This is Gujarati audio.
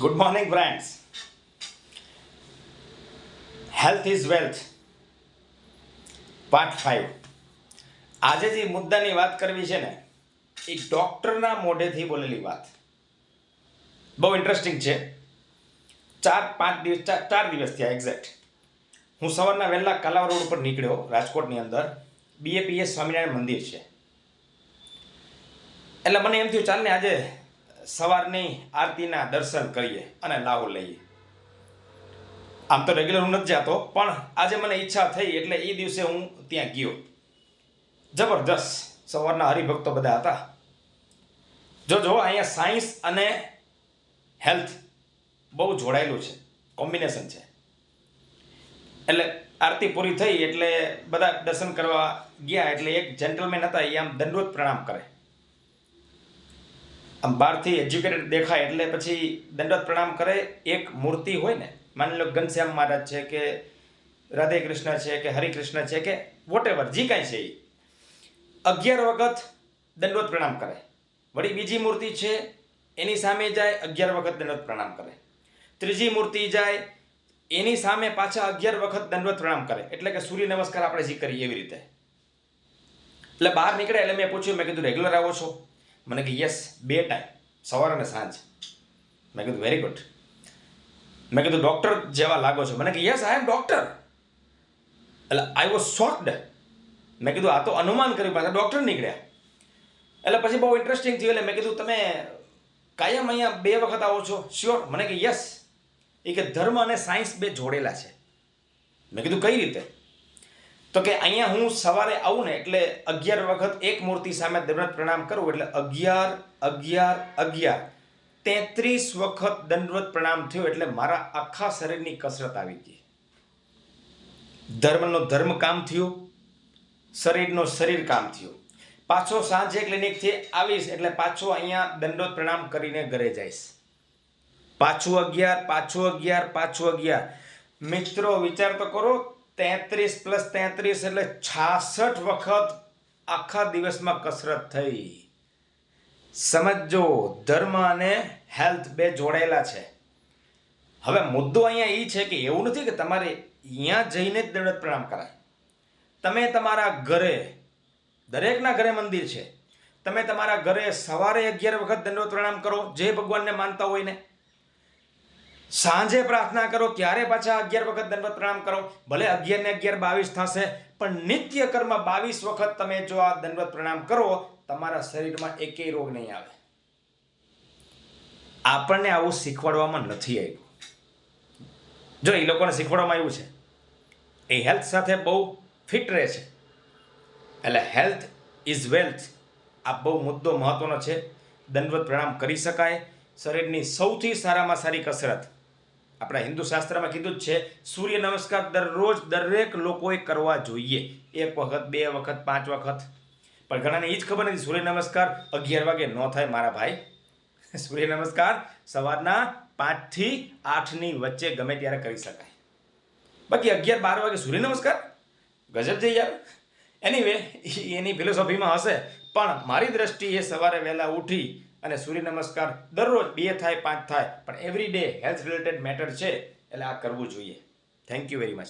Good morning friends health is wealth part five આજે જે મુદ્દાની વાત કરવી છે ને, એ ડૉક્ટરના મોઢેથી બોલેલી વાત. બહુ ઇન્ટરેસ્ટિંગ છે. ચાર, પાંચ દિવસ, ચાર દિવસ થયા એક્ઝેક્ટ હું સવારના વહેલા કલાવ રોડ ઉપર નીકળ્યો, રાજકોટની અંદર. બીએપીએસ સ્વામિનારાયણ મંદિર છે. એટલે મને એમ થયું ચાલને આજે સવારની આરતીના દર્શન કરીએ અને લાવો લઈએ. આમ તો રેગ્યુલર હું નથી જતો, પણ આજે મને ઈચ્છા થઈ એટલે એ દિવસે હું ત્યાં ગયો. જબરદસ્ત સવારના હરિભક્તો બધા હતા. જો જો અહીંયા સાયન્સ અને હેલ્થ બહુ જોડાયેલું છે. કોમ્બિનેશન છે. એટલે આરતી પૂરી થઈ એટલે બધા દર્શન કરવા ગયા એટલે એક જેન્ટલમેન હતા એ આમ દંડવત પ્રણામ કરે. બહારથી એજ્યુકેટેડ દેખાય એટલે પછી દંડવત પ્રણામ કરે, એક મૂર્તિ હોય ને, માની લો ઘનશ્યામ મહારાજ છે કે રાધે કૃષ્ણ છે કે હરિકૃષ્ણ છે કે વોટ એવર જે કાંઈ છે એ અગિયાર વખત દંડવત પ્રણામ કરે. વળી બીજી મૂર્તિ છે, એની સામે જાય, અગિયાર વખત દંડવત પ્રણામ કરે. ત્રીજી મૂર્તિ જાય, એની સામે પાછા અગિયાર વખત દંડવત પ્રણામ કરે. એટલે કે સૂર્ય નમસ્કાર આપણે જે કરીએ એવી રીતે. એટલે બહાર નીકળે એટલે મેં પૂછ્યું, મેં કીધું રેગ્યુલર આવો છો? મને કે યસ બે ટાઈમ સવાર અને સાંજ. મેં કીધું વેરી ગુડ મેં કીધું ડૉક્ટર જેવા લાગો છો. મને કે યસ આઈ એમ ડૉક્ટર એટલે આઈ વોઝ શોક્ડ મેં કીધું, આ તો અનુમાન કર્યું, પાછા ડૉક્ટર નીકળ્યા. એટલે પછી બહુ ઇન્ટરેસ્ટિંગ થયું, એટલે મેં કીધું, તમે કાયમ અહીંયા બે વખત આવો છો? શ્યોર મને કે યસ એ કે, ધર્મ અને સાયન્સ બે જોડેલા છે. મેં કીધું, કઈ રીતે? તો કે અહીંયા હું સવારે આવું ને એટલે અગિયાર વખત એક મૂર્તિ સામે દંડવત પ્રણામ કરું એટલે અગિયાર અગિયાર અગિયાર. તેત્રીસ વખત દંડવત પ્રણામ થયો એટલે મારા આખા શરીરની કસરત આવી ગઈ. ધર્મનો ધર્મ કામ થયું, શરીરનો શરીર કામ થયું. પાછો સાંજે ક્લિનિકથી આવીશ એટલે પાછો અહીંયા દંડોત પ્રણામ કરીને ઘરે જઈશ. પાછું અગિયાર પાછું અગિયાર પાછું અગિયાર. મિત્રો, વિચાર તો કરો તેત્રીસ પ્લસ તેત્રીસ એટલે છાસઠ વખત આખા દિવસમાં કસરત થઈ. સમજો ધર્મ અને હેલ્થ બે જોડાયેલા છે. હવે મુદ્દો અહીંયા એ છે કે એવું નથી કે તમારે અહીંયા જઈને જ દંડત પ્રણામ કરાય. તમે તમારા ઘરે, દરેકના ઘરે મંદિર છે. તમે તમારા ઘરે સવારે અગિયાર વખત દંડવત પ્રણામ કરો, જે ભગવાનને માનતા હોય ને. સાંજે પ્રાર્થના કરો ત્યારે પાછા અગિયાર વખત દંડવત પ્રણામ કરો, ભલે અગિયાર ને અગિયાર બાવીસ થશે, પણ નિત્ય કર્મ બાવીસ વખત તમે જો આ દંડવત પ્રણામ કરો, તમારા શરીરમાં એકેય રોગ નહીં આવે. આપણને આવું શીખવાડવામાં નથી આવ્યું. જો એ લોકોને શીખવાડવામાં આવ્યું છે, એ હેલ્થ સાથે બહુ ફિટ રહે છે. એટલે હેલ્થ ઇઝ વેલ્થ. આ બહુ મુદ્દો મહત્વનો છે. દંડવત પ્રણામ કરી શકાય. શરીરની સૌથી સારામાં સારી કસરત આપણા હિન્દુ શાસ્ત્રમાં કીધું જ છે, સૂર્ય નમસ્કાર દરરોજ દરેક લોકોએ કરવા જોઈએ. એક વખત, બે વખત, પાંચ વખત. પણ ઘણાને એ જ ખબર નથી, સૂર્ય નમસ્કાર અગિયાર વાગે ન થાય મારા ભાઈ. સૂર્ય નમસ્કાર સવારના પાંચથી આઠની વચ્ચે ગમે ત્યારે કરી શકાય. બાકી અગિયાર, બાર વાગે સૂર્ય નમસ્કાર? ગજબ છે યાર. એનીવે એની ફિલોસોફીમાં હશે. પણ મારી દ્રષ્ટિએ સવારે વહેલા ઉઠી અને સૂર્ય નમસ્કાર દરરોજ બે થાય, પાંચ થાય, પણ every day health related matter છે, એટલે આ કરવું જોઈએ. Thank you very much